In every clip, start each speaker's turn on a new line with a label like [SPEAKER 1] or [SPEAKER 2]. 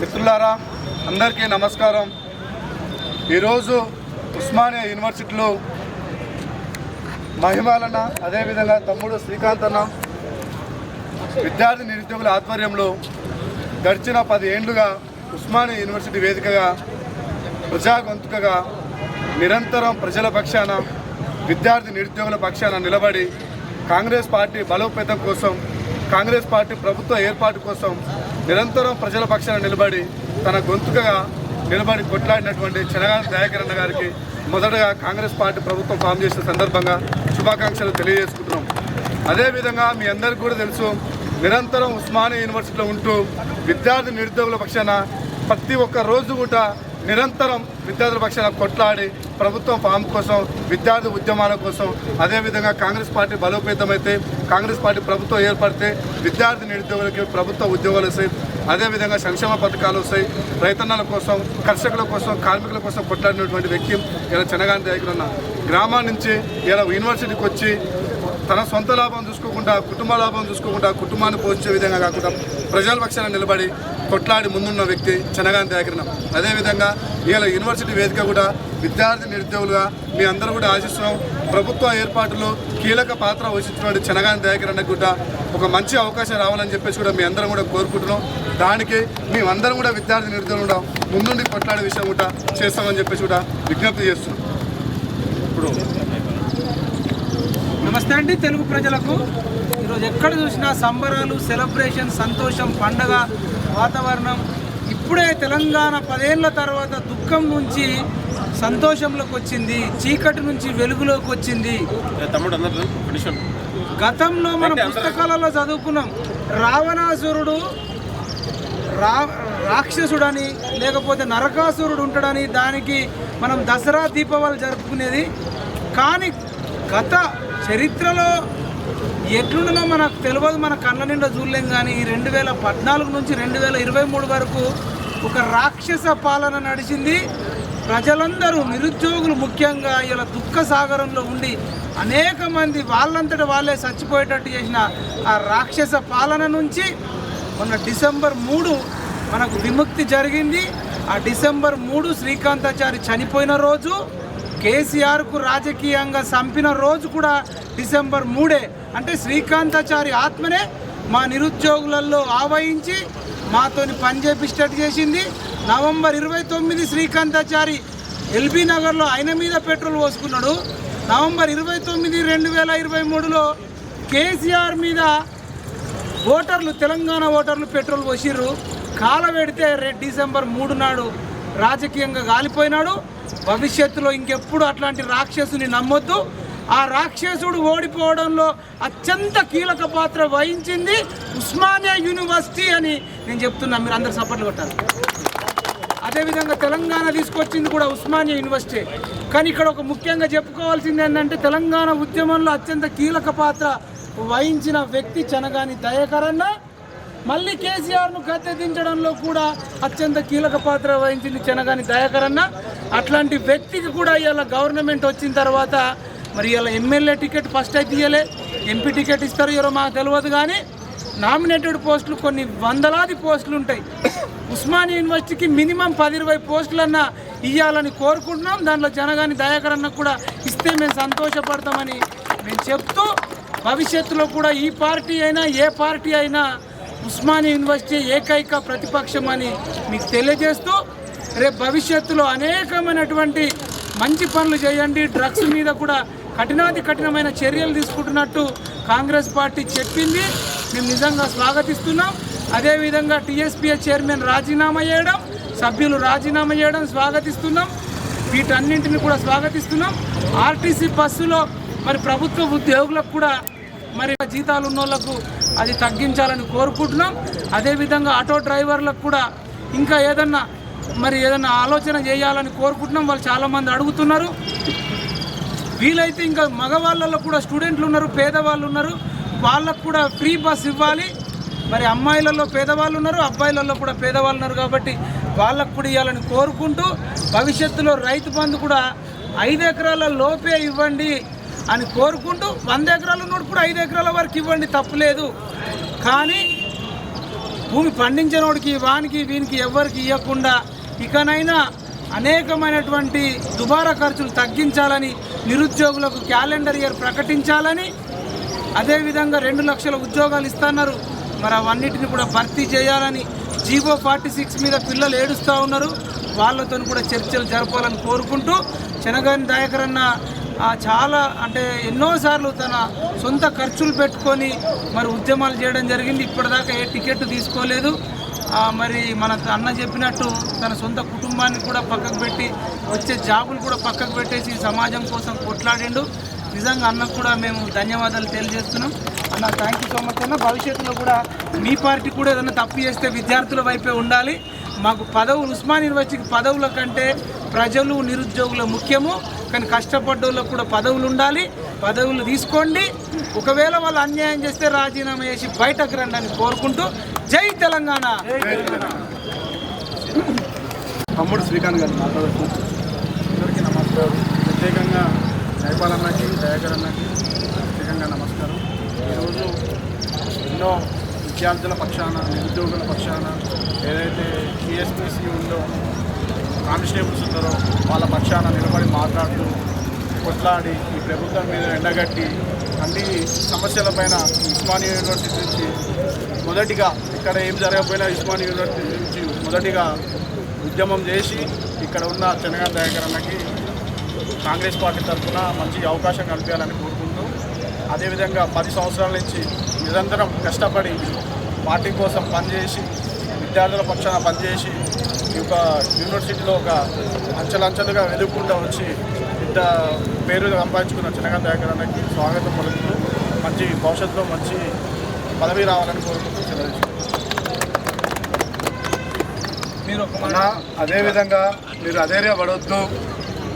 [SPEAKER 1] మిత్రులారా అందరికీ నమస్కారం. ఈరోజు ఉస్మానియా యూనివర్సిటీలో మహిమాలన్న అదేవిధంగా తమ్ముడు శ్రీకాంత్ అన్న విద్యార్థి నిరుద్యోగుల ఆధ్వర్యంలో గడిచిన పది ఏండ్లుగా ఉస్మానియా యూనివర్సిటీ వేదికగా ప్రజా గొంతుకగా నిరంతరం ప్రజల పక్షాన విద్యార్థి నిరుద్యోగుల పక్షాన నిలబడి కాంగ్రెస్ పార్టీ బలోపేతం కోసం కాంగ్రెస్ పార్టీ ప్రభుత్వ ఏర్పాటు కోసం నిరంతరం ప్రజల పక్షాన నిలబడి తన గొంతుకగా నిలబడి కొట్లాడినటువంటి చెనగాని దయాకరణ గారికి మొదటగా కాంగ్రెస్ పార్టీ ప్రభుత్వం ఫామ్ చేసిన సందర్భంగా శుభాకాంక్షలు తెలియజేసుకుంటున్నాం. అదేవిధంగా మీ అందరికీ కూడా తెలుసు నిరంతరం ఉస్మానియా యూనివర్సిటీలో ఉంటూ విద్యార్థి నిరుద్యోగుల పక్షాన ప్రతి ఒక్క రోజు కూడా నిరంతరం విద్యార్థుల పక్షాన కొట్లాడి ప్రభుత్వం ఫామ్ కోసం విద్యార్థి ఉద్యమాల కోసం అదేవిధంగా కాంగ్రెస్ పార్టీ బలోపేతమైతే కాంగ్రెస్ పార్టీ ప్రభుత్వం ఏర్పడితే విద్యార్థి నిరుద్యోగులకి ప్రభుత్వ ఉద్యోగాలు వస్తాయి. అదేవిధంగా సంక్షేమ పథకాలు వస్తాయి. రైతన్నల కోసం కర్షకుల కోసం కార్మికుల కోసం కొట్లాడినటువంటి వ్యక్తి ఇలా చెనగాని దగ్గర ఉన్న గ్రామం నుంచి ఇలా యూనివర్సిటీకి వచ్చి తన సొంత లాభం చూసుకోకుండా కుటుంబ లాభం చూసుకోకుండా కుటుంబాన్ని పోషించే విధంగా కాకుండా ప్రజల పక్షాన నిలబడి కొట్లాడి ముందున్న వ్యక్తి చెనగాని దయాకరణం అదేవిధంగా ఇవాళ యూనివర్సిటీ వేదిక కూడా విద్యార్థి నిరుద్యోగులుగా మీ అందరూ కూడా ఆశిస్తున్నాం. ప్రభుత్వ ఏర్పాటులో కీలక పాత్ర వహించినటువంటి చెనగాని దయాకరణ కూడా ఒక మంచి అవకాశం రావాలని చెప్పేసి కూడా మీ అందరం కూడా కోరుకుంటున్నాం. దానికి మేమందరం కూడా విద్యార్థి నిరుద్యోగులు కూడా ముందుండి కొట్లాడే విషయం కూడా చేస్తామని చెప్పేసి కూడా విజ్ఞప్తి చేస్తున్నాం. ఇప్పుడు
[SPEAKER 2] నమస్తే అండి తెలుగు ప్రజలకు. ఈరోజు ఎక్కడ చూసినా సంబరాలు సెలబ్రేషన్ సంతోషం పండగ వాతావరణం ఇప్పుడే తెలంగాణ పదేళ్ళ తర్వాత దుఃఖం నుంచి సంతోషంలోకి వచ్చింది చీకటి నుంచి వెలుగులోకి వచ్చింది. గతంలో మన పుస్తకాలలో చదువుకున్నాం. రావణాసురుడు రా రాక్షసుడని లేకపోతే నరకాసురుడు ఉంటాడని దానికి మనం దసరా దీపావళి జరుపుకునేది. కానీ గత చరిత్రలో ఎట్లుండనో మనకు తెలియదు మన కళ్ళ నిండా చూడలేం కానీ ఈ రెండు వేల పద్నాలుగు నుంచి రెండు వేల ఇరవై మూడు వరకు ఒక రాక్షస పాలన నడిచింది. ప్రజలందరూ నిరుద్యోగులు ముఖ్యంగా ఇలా దుఃఖ సాగరంలో ఉండి అనేక మంది వాళ్ళంతటి వాళ్ళే చచ్చిపోయేటట్టు చేసిన ఆ రాక్షస పాలన నుంచి మొన్న డిసెంబర్ మూడు మనకు విముక్తి జరిగింది. ఆ డిసెంబర్ మూడు శ్రీకాంతాచారి చనిపోయిన రోజు కేసీఆర్కు రాజకీయంగా చంపిన రోజు కూడా డిసెంబర్ మూడే. అంటే శ్రీకాంతాచారి ఆత్మనే మా నిరుద్యోగులలో ఆవహించి మాతోని పనిచేపి స్టార్ట్ చేసింది. నవంబర్ ఇరవై తొమ్మిది శ్రీకాంతాచారి ఎల్బీ నగర్లో ఆయన మీద పెట్రోల్ పోసుకున్నాడు. నవంబర్ ఇరవై తొమ్మిది రెండు వేల ఇరవై మూడులో కేసీఆర్ మీద ఓటర్లు తెలంగాణ ఓటర్లు పెట్రోల్ పోసిర్రు. కాల పెడితే డిసెంబర్ మూడు నాడు రాజకీయంగా గాలిపోయినాడు. భవిష్యత్తులో ఇంకెప్పుడు అట్లాంటి రాక్షసుని నమ్మొద్దు. ఆ రాక్షసుడు ఓడిపోవడంలో అత్యంత కీలక పాత్ర వహించింది ఉస్మానియా యూనివర్సిటీ అని నేను చెప్తున్నా మీరు అందరు సపోర్ట్లు కొట్టాలి. అదేవిధంగా తెలంగాణ తీసుకొచ్చింది కూడా ఉస్మానియా యూనివర్సిటీ. కానీ ఇక్కడ ఒక ముఖ్యంగా చెప్పుకోవాల్సింది ఏంటంటే తెలంగాణ ఉద్యమంలో అత్యంత కీలక పాత్ర వహించిన వ్యక్తి చనగాని దయాకరన్న మళ్ళీ కేసీఆర్ను గద్దె దించడంలో కూడా అత్యంత కీలక పాత్ర వహించింది చనగాని దయాకరన్న అట్లాంటి వ్యక్తికి కూడా ఇవాళ గవర్నమెంట్ వచ్చిన తర్వాత మరి ఇలా ఎమ్మెల్యే టికెట్ ఫస్ట్ అయితే ఇవ్వలే ఎంపీ టికెట్ ఇస్తారు ఎవరో మాకు తెలియదు కానీ నామినేటెడ్ పోస్టులు కొన్ని వందలాది పోస్టులు ఉంటాయి. ఉస్మానియా యూనివర్సిటీకి మినిమం పది ఇరవై పోస్టులన్నా ఇవ్వాలని కోరుకుంటున్నాం. దాంట్లో జనగాని దయాకర్ అన్న కూడా ఇస్తే మేము సంతోషపడతామని మేము చెప్తూ భవిష్యత్తులో కూడా ఈ పార్టీ అయినా ఏ పార్టీ అయినా ఉస్మానియా యూనివర్సిటీ ఏకైక ప్రతిపక్షం అని మీకు తెలియజేస్తూ రేపు భవిష్యత్తులో అనేకమైనటువంటి మంచి పనులు చేయండి. డ్రగ్స్ మీద కూడా కఠినాతి కఠినమైన చర్యలు తీసుకుంటున్నట్టు కాంగ్రెస్ పార్టీ చెప్పింది. మేము నిజంగా స్వాగతిస్తున్నాం. అదేవిధంగా టీఎస్పీఏ చైర్మన్ రాజీనామా చేయడం సభ్యులు రాజీనామా చేయడం స్వాగతిస్తున్నాం. వీటన్నింటిని కూడా స్వాగతిస్తున్నాం. ఆర్టీసీ బస్సులో మరి ప్రభుత్వ ఉద్యోగులకు కూడా మరి జీతాలు ఉన్న వాళ్ళకు అది తగ్గించాలని కోరుకుంటున్నాం. అదేవిధంగా ఆటో డ్రైవర్లకు కూడా ఇంకా ఏదన్నా మరి ఏదన్నా ఆలోచన చేయాలని కోరుకుంటున్నాం. వాళ్ళు చాలామంది అడుగుతున్నారు. వీలైతే ఇంకా మగవాళ్ళలో కూడా స్టూడెంట్లు ఉన్నారు పేదవాళ్ళు ఉన్నారు. వాళ్ళకు కూడా ఫ్రీ బస్ ఇవ్వాలి. మరి అమ్మాయిలలో పేదవాళ్ళు ఉన్నారు అబ్బాయిలలో కూడా పేదవాళ్ళు ఉన్నారు కాబట్టి వాళ్ళకు కూడా ఇవ్వాలని కోరుకుంటూ భవిష్యత్తులో రైతు బంధు కూడా ఐదు ఎకరాల లోపే ఇవ్వండి. అని కోరుకుంటూ వంద ఎకరాలు ఉన్నోడు కూడా ఐదు ఎకరాల వరకు ఇవ్వండి తప్పులేదు కానీ భూమి పండించినోడికి వానికి వీనికి ఎవరికి ఇవ్వకుండా ఇకనైనా అనేకమైనటువంటి దుబారా ఖర్చులు తగ్గించాలని నిరుద్యోగులకు క్యాలెండర్ ఇయర్ ప్రకటించాలని అదేవిధంగా రెండు లక్షల ఉద్యోగాలు ఇస్తున్నారు. మరి అవన్నిటిని కూడా భర్తీ చేయాలని జీవో ఫార్టీ సిక్స్ మీద పిల్లలు ఏడుస్తూ ఉన్నారు. వాళ్ళతో కూడా చర్చలు జరపాలని కోరుకుంటూ చెనగాని దయాకర్ చాలా అంటే ఎన్నోసార్లు తన సొంత ఖర్చులు పెట్టుకొని మరి ఉద్యమాలు చేయడం జరిగింది. ఇప్పటిదాకా ఏ టికెట్ తీసుకోలేదు. మరి మన అన్న చెప్పినట్టు తన సొంత కుటుంబాన్ని కూడా పక్కకు పెట్టి వచ్చే జాబులు కూడా పక్కకు పెట్టేసి సమాజం కోసం కొట్లాడిండు. నిజంగా అన్నకు కూడా మేము ధన్యవాదాలు తెలియజేస్తున్నాం. అన్న థ్యాంక్ యూ సో మచ్ అన్న. భవిష్యత్తులో కూడా మీ పార్టీ కూడా ఏదైనా తప్పు చేస్తే విద్యార్థుల వైపే ఉండాలి. మాకు పదవులు ఉస్మాన్ యూనివర్సిటీకి పదవుల కంటే ప్రజలు నిరుద్యోగులు ముఖ్యము. కానీ కష్టపడ్డోళ్ళకు కూడా పదవులు ఉండాలి పదవులు తీసుకోండి. ఒకవేళ వాళ్ళు అన్యాయం చేస్తే రాజీనామా చేసి బయటకు రండి అని కోరుకుంటూ జై తెలంగాణ.
[SPEAKER 1] తమ్ముడు శ్రీకాంత్ గారు మాట్లాడుతున్నారు
[SPEAKER 3] అందరికీ నమస్కారం. ప్రత్యేకంగా జైపాల్ అన్నకి దయాకర్ అన్నకి ప్రత్యేకంగా నమస్కారం. ఈరోజు ఎన్నో విద్యార్థుల పక్షాన నిరుద్యోగుల పక్షాన ఏదైతే టీఎస్పీసీ ఉందో కానిస్టేబుల్స్ ఉన్నారో వాళ్ళ పక్షాన నిలబడి మాట్లాడుతూ కొట్లాడి ఈ ప్రభుత్వం మీద ఎండగట్టి అన్ని సమస్యలపైన ఉస్మానియా యూనివర్సిటీ నుంచి మొదటిగా ఇక్కడ ఏం జరగకపోయినా ఉస్మానియా యూనివర్సిటీ నుంచి మొదటిగా ఉద్యమం చేసి ఇక్కడ ఉన్న చెనగా దయాకరణకి కాంగ్రెస్ పార్టీ తరఫున మంచి అవకాశం కల్పించాలని కోరుకుంటూ అదేవిధంగా పది సంవత్సరాల నుంచి నిరంతరం కష్టపడి పార్టీ కోసం పనిచేసి విద్యార్థుల పక్షాన పనిచేసి యొక్క యూనివర్సిటీలో ఒక అంచెలంచెలుగా వెతుక్కుంటూ వచ్చి ఇంత పేరు సంపాదించుకున్న చిన్నగా దయాకరణకి స్వాగతం పలుకుతూ మంచి భవిష్యత్తులో మంచి పదవి రావాలని కోరుకుంటూ
[SPEAKER 2] మీరు
[SPEAKER 1] అదేవిధంగా మీరు అధైర్య పడవద్దు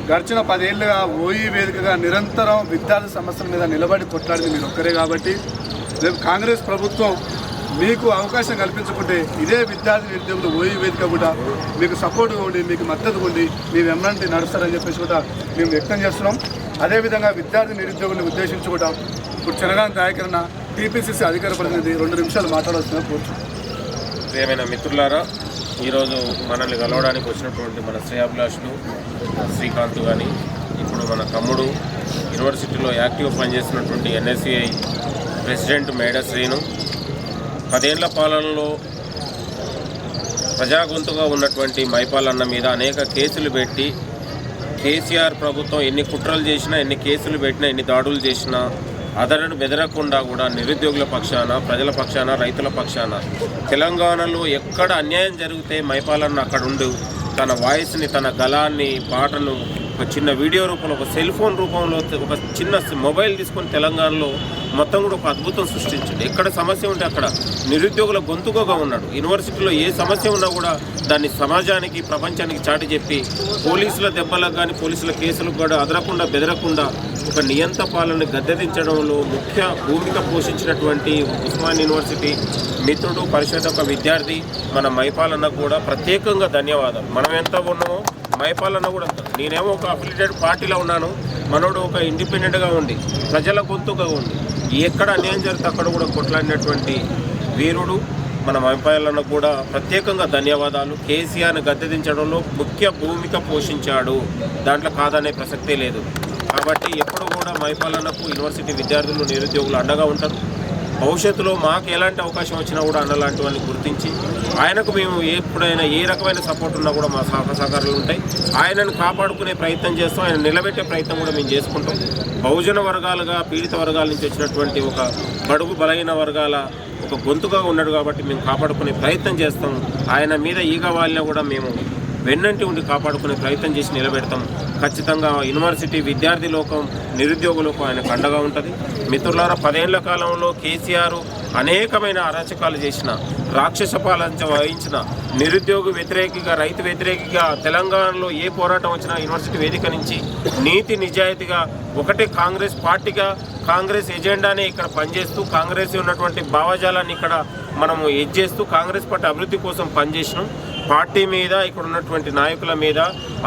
[SPEAKER 1] గడిచిన పదేళ్ళుగా ఓయి వేదికగా నిరంతరం విద్యార్థి సమస్యల మీద నిలబడి కొట్లాడింది మీరు ఒక్కరే కాబట్టి రేపు కాంగ్రెస్ ప్రభుత్వం మీకు అవకాశం కల్పించుకుంటే ఇదే విద్యార్థి నిరుద్యోగులు ఓయి వేదిక కూడా మీకు సపోర్ట్గా ఉండి మీకు మద్దతు ఉండి మీ వెంబడి నడుస్తారని చెప్పేసి కూడా మేము వ్యక్తం చేస్తున్నాం. అదేవిధంగా విద్యార్థి నిరుద్యోగులను ఉద్దేశించి కూడా ఇప్పుడు చిన్నగాని దాయకరణ టీపీసీసీ అధికార ప్రతినిధి రెండు నిమిషాలు మాట్లాడాల్సిన కోరుతున్నాం
[SPEAKER 4] ప్రియమైన మిత్రులారా ఈరోజు మనల్ని కలవడానికి వచ్చినటువంటి మన శ్రేయాభిలాషులు శ్రీకాంత్ కానీ ఇప్పుడు మన తమ్ముడు యూనివర్సిటీలో యాక్టివ్ పనిచేసినటువంటి ఎన్ఎస్సిఐ ప్రెసిడెంట్ మేడ శ్రీను పదేళ్ళ పాలనలో ప్రజాగొంతుగా ఉన్నటువంటి మైపాలన్న మీద అనేక కేసులు పెట్టి కేసీఆర్ ప్రభుత్వం ఎన్ని కుట్రలు చేసినా ఎన్ని కేసులు పెట్టినా ఎన్ని దాడులు చేసినా అదనను బెదరకుండా కూడా నిరుద్యోగుల పక్షాన ప్రజల పక్షాన రైతుల పక్షాన తెలంగాణలో ఎక్కడ అన్యాయం జరిగితే మైపాలన్న అక్కడ ఉండు తన వాయిస్ని తన గలాన్ని పాటను ఒక చిన్న వీడియో రూపంలో ఒక సెల్ ఫోన్ రూపంలో ఒక చిన్న మొబైల్ తీసుకొని తెలంగాణలో మొత్తం కూడా ఒక అద్భుతం సృష్టించండి ఎక్కడ సమస్య ఉంటే అక్కడ నిరుద్యోగుల గొంతుకగా ఉన్నాడు. యూనివర్సిటీలో ఏ సమస్య ఉన్నా కూడా దాన్ని సమాజానికి ప్రపంచానికి చాటి చెప్పి పోలీసుల దెబ్బలకు కానీ పోలీసుల కేసులకు కూడా అదరకుండా బెదరకుండా ఒక నియంత పాలన గద్దెదించడంలో ముఖ్య భూమిక పోషించినటువంటి ఉస్మాన్ యూనివర్సిటీ మిత్రుడు పరిషత్ ఒక విద్యార్థి మన మైపాలన్న కూడా ప్రత్యేకంగా ధన్యవాదాలు. మనం ఎంత ఉన్నామో భయపాలన్న కూడా నేనేమో ఒక అఫిలియేటెడ్ పార్టీలో ఉన్నాను. మనోడు ఒక ఇండిపెండెంట్గా ఉండి ప్రజల గొంతుగా ఉండి ఎక్కడ అన్యాయం జరిగితే అక్కడ కూడా కొట్లాడినటువంటి వీరుడు మన మైపాలన్న కూడా ప్రత్యేకంగా ధన్యవాదాలు. కేసీఆర్ని గద్దెదించడంలో ముఖ్య భూమిక పోషించాడు. దాంట్లో కాదనే ప్రసక్తే లేదు. కాబట్టి ఎప్పుడు కూడా మైపాలన్నకు యూనివర్సిటీ విద్యార్థులు నిరుద్యోగులు అండగా ఉంటారు. భవిష్యత్తులో మాకు ఎలాంటి అవకాశం వచ్చినా కూడా అన్న వాళ్ళని గుర్తించి ఆయనకు మేము ఎప్పుడైనా ఏ రకమైన సపోర్ట్ ఉన్నా కూడా మా సహకార సహకారాలు ఉంటాయి. ఆయనను కాపాడుకునే ప్రయత్నం చేస్తాం. ఆయన నిలబెట్టే ప్రయత్నం కూడా మేము చేసుకుంటాం. బహుజన వర్గాలుగా పీడిత వర్గాల నుంచి వచ్చినటువంటి ఒక బడుగు బలహీన వర్గాల ఒక గొంతుగా ఉన్నాడు కాబట్టి మేము కాపాడుకునే ప్రయత్నం చేస్తాం. ఆయన మీద ఈగ వాళ్ళని కూడా మేము వెన్నంటి ఉండి కాపాడుకునే ప్రయత్నం చేసి నిలబెడతాం. ఖచ్చితంగా యూనివర్సిటీ విద్యార్థి లోకం నిరుద్యోగ లోకం ఆయనకు అండగా ఉంటుంది. మిత్రులారా పదేళ్ళ కాలంలో కేసీఆర్ అనేకమైన అరాచకాలు చేసిన రాక్షస పాలన వహించిన నిరుద్యోగ వ్యతిరేకంగా రైతు వ్యతిరేకిగా తెలంగాణలో ఏ పోరాటం వచ్చినా యూనివర్సిటీ వేదిక నుంచి నీతి నిజాయితీగా ఒకటే కాంగ్రెస్ పార్టీగా కాంగ్రెస్ ఎజెండానే ఇక్కడ పనిచేస్తూ కాంగ్రెస్ ఉన్నటువంటి భావజాలాన్ని ఇక్కడ మనము ఎజ్ చేస్తూ కాంగ్రెస్ పార్టీ అభివృద్ధి కోసం పనిచేసినాం. పార్టీ మీద ఇక్కడ ఉన్నటువంటి నాయకుల మీద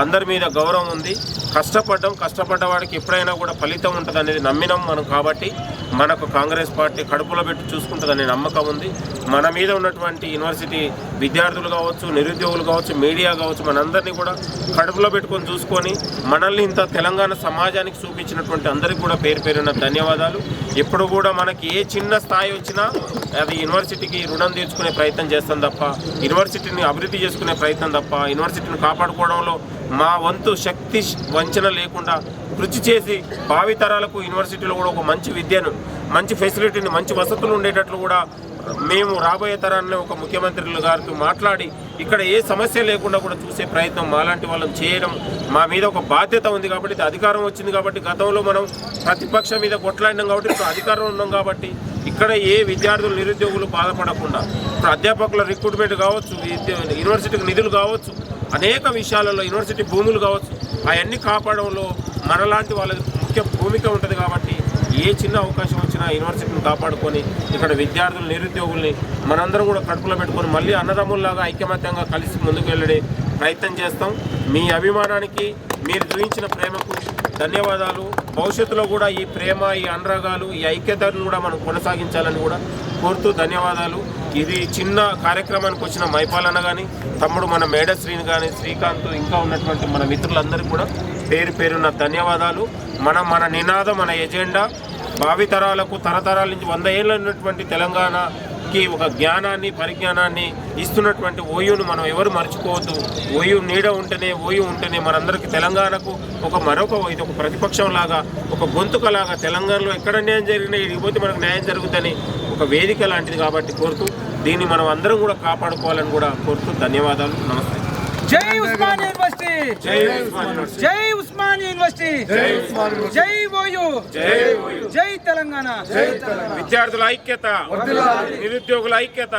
[SPEAKER 4] అందరి మీద గౌరవం ఉంది. కష్టపడ్డం. కష్టపడ్డ వాడికి ఎప్పుడైనా కూడా ఫలితం ఉంటుంది అనేది నమ్మినాం మనం కాబట్టి మనకు కాంగ్రెస్ పార్టీ కడుపులో పెట్టి చూసుకుంటుందనే నమ్మకం ఉంది. మన మీద ఉన్నటువంటి యూనివర్సిటీ విద్యార్థులు కావచ్చు నిరుద్యోగులు కావచ్చు మీడియా కావచ్చు మనందరినీ కూడా కడుపులో పెట్టుకొని చూసుకొని మనల్ని ఇంత తెలంగాణ సమాజానికి చూపించినటువంటి అందరికీ కూడా పేరు పేరున్న ధన్యవాదాలు. ఎప్పుడు కూడా మనకి ఏ చిన్న స్థాయి వచ్చినా అది యూనివర్సిటీకి రుణం తీర్చుకునే ప్రయత్నం చేస్తాం తప్ప యూనివర్సిటీని అభివృద్ధి చేసుకునే ప్రయత్నం తప్ప యూనివర్సిటీని కాపాడుకోవడంలో మా వంతు శక్తి వంచన లేకుండా కృషి చేసి భావితరాలకు యూనివర్సిటీలో కూడా ఒక మంచి విద్యను మంచి ఫెసిలిటీని మంచి వసతులు ఉండేటట్లు కూడా మేము రాబోయే తరాన్ని ఒక ముఖ్యమంత్రులు గారితో మాట్లాడి ఇక్కడ ఏ సమస్య లేకుండా కూడా చూసే ప్రయత్నం మాలాంటి వాళ్ళని చేయడం మా మీద ఒక బాధ్యత ఉంది కాబట్టి అధికారం వచ్చింది కాబట్టి గతంలో మనం ప్రతిపక్షం మీద కొట్లాడినాం కాబట్టి ఇప్పుడు అధికారం ఉన్నాం కాబట్టి ఇక్కడ ఏ విద్యార్థులు నిరుద్యోగులు బాధపడకుండా ఇప్పుడు అధ్యాపకుల రిక్రూట్మెంట్ కావచ్చు యూనివర్సిటీకి నిధులు కావచ్చు అనేక విషయాలలో యూనివర్సిటీ భూములు కావచ్చు అవన్నీ కాపాడంలో మనలాంటి వాళ్ళకి ముఖ్య భూమిక ఉంటుంది కాబట్టి ఏ చిన్న అవకాశం వచ్చినా యూనివర్సిటీని కాపాడుకొని ఇక్కడ విద్యార్థులు నిరుద్యోగుల్ని మనందరం కూడా కడుపులో పెట్టుకొని మళ్ళీ అన్నదమ్ముల్లాగా ఐకమత్యంగా కలిసి ముందుకు వెళ్ళడే ప్రయత్నం చేస్తాం. మీ అభిమానానికి మీరు చూపించిన ప్రేమకు ధన్యవాదాలు. భవిష్యత్తులో కూడా ఈ ప్రేమ ఈ అనురాగాలు ఈ ఐక్యతను కూడా మనం కొనసాగించాలని కూడా కోరుతూ ధన్యవాదాలు. ఇది చిన్న కార్యక్రమానికి వచ్చిన మైపాలన్న కానీ తమ్ముడు మన మేడశ్రీని కానీ శ్రీకాంత్ ఇంకా ఉన్నటువంటి మన మిత్రులందరికీ కూడా పేరు పేరున్న ధన్యవాదాలు. మనం మన నినాదం మన ఎజెండా భావితరాలకు తరతరాల నుంచి వంద ఏళ్ళ ఉన్నటువంటి తెలంగాణకి ఒక జ్ఞానాన్ని పరిజ్ఞానాన్ని ఇస్తున్నటువంటి ఓయూను మనం ఎవరు మర్చిపోవద్దు. ఓయూ నీడ ఉంటేనే ఓయూ ఉంటేనే మనందరికీ తెలంగాణకు ఒక మరొక ఇది ఒక ప్రతిపక్షం లాగా ఒక గొంతుకలాగా తెలంగాణలో ఎక్కడ న్యాయం జరిగినా ఇడికి మనకు న్యాయం జరుగుతుందని ఒక వేదిక లాంటిది కాబట్టి కోరుతూ దీన్ని మనం అందరం కూడా కాపాడుకోవాలని కూడా కోరుతూ ధన్యవాదాలు. నమస్తే.
[SPEAKER 2] జై ఉస్మాన్ యూనివర్సిటీ.
[SPEAKER 4] జై ఉస్మాన్ యూనివర్సిటీ. జై ఓయూ.
[SPEAKER 2] జై తెలంగాణ.
[SPEAKER 4] విద్యార్థుల ఐక్యత. నిరుద్యోగుల ఐక్యత.